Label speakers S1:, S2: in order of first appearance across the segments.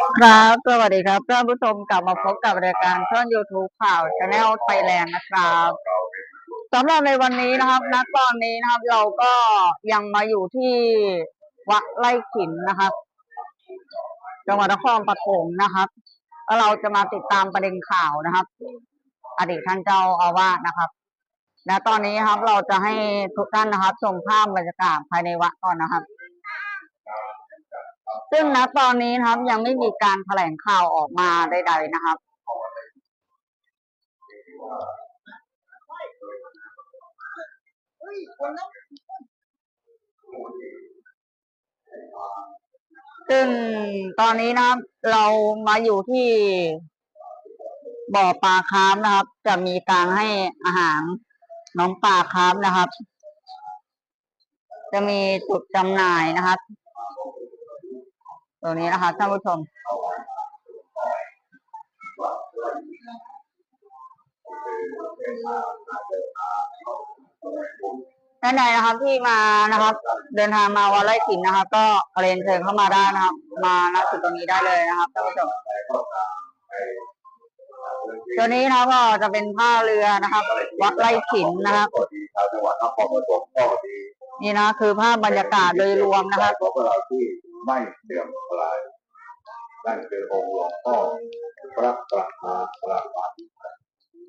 S1: ครับ สวัสดีครับท่านผู้ชมกลับมาพบกับรายการช่อง YouTube ข่าวชาแนลไทยแลนด์นะครับสำหรับในวันนี้นะครับณตอนนี้นะครับ เราก็ยังมาอยู่ที่วัดไร่ขินนะครับจังหวัดนครปฐมนะครับแล้วเราจะมาติดตามประเด็นข่าวนะครับ อดีตท่านเจ้าอาวาสนะครับและตอนนี้ครับเราจะให้ทุกท่านนะครับชมภาพบรรยากาศภายในวัดก่อนนะครับ ซึ่งณตอนนี้นะครับยังไม่มีการแถลงข่าวออกมาใดๆนะครับ ซึ่งตอนนี้นะครับ เรามาอยู่ที่บ่อปลาคาร์ฟนะครับ จะมีการให้อาหารน้องปลาคาร์ฟนะครับ จะมีจุดจำหน่ายนะครับ ตัวนี้นะคะท่านผู้ชมท่านใดนะครับที่มานะครับ เดินทางมาวัดไร่ขินนะครับ ก็เรียนเชิญเข้ามาได้นะครับ มาณจุดตรงนี้ได้เลยนะครับท่านผู้ชมตัวนี้นะครับก็จะเป็นท่าเรือนะครับ วัดไร่ขินนะครับ
S2: นี่
S1: นะคือภาพบรรยากาศโดยรวมนะครับ
S2: ไม่เสื่อมคลาย นั่นคือองค์หลวงพ่อพระประธานพระบาท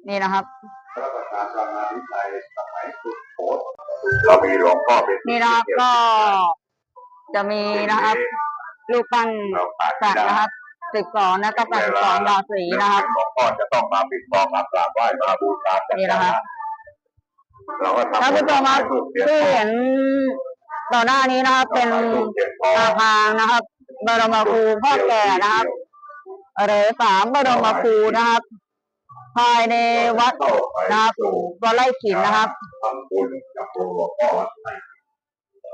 S1: นี่นะครับ
S2: พระประธานพระมาธิไทยสมัยสุดโขทเรามีหลวงพ่อเป็น
S1: นี่นะครับก็ จะมีนะครับลูกปั้น
S2: เราขาด
S1: สั
S2: ไม่
S1: ตว์
S2: ได้
S1: นะครับสิบสองและก็แปดสิบสองราศีนะครับ
S2: หลวงพ่อจะต้องมาปิดทองมากราบไหว้มาบูชาจัก
S1: นี่นะครับ
S2: เราก็ทำ
S1: ท่านผู้ชมครับที่เห็นต่อหน้านี้นะครับเป็น อาคารนะครับ บรมครูพ่อแก่นะครับหรือสามบรมครูนะครับ ภายในวัดนะครับวัดไร่ขินนะครับ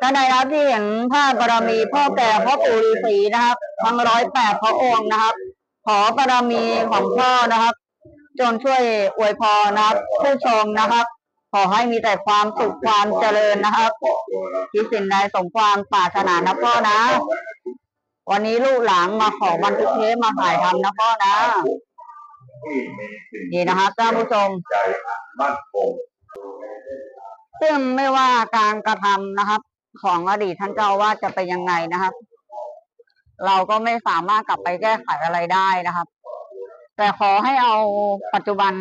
S1: ท่านใดนะครับที่เห็นภาพบารมีพ่อแก่พ่อปู่ฤาษีนะครับทั้งร้อยแปดพระองค์นะครับ ขอบารมีของพ่อนะครับจงช่วยอวยพรนะครับ ผู้ชมนะครับ ขอให้มีแต่ความสุขความเจริญนะครับคิดสิ่งใดสมความปรารถนานะพ่อนะ วันนี้ลูกหลานมาขอบันทึกเทปมาถ่ายทำนะพ่อนะ
S2: ที่มีสิ่ง
S1: นี่นะครับท่านผู้ชม
S2: ใจมั่นคง
S1: ซึ่งไม่ว่าการกระทำนะครับ ของอดีตท่านเจ้าว่าจะเป็นยังไงนะครับ เราก็ไม่สามารถกลับไปแก้ไขอะไรได้นะครับ แต่ขอให้เอาปัจจุบัน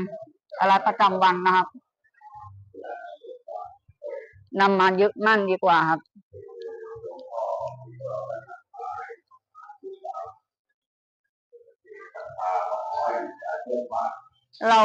S1: อะไรประจำวันนะครับ นำมายึดมั่นดีกว่าครับ เรา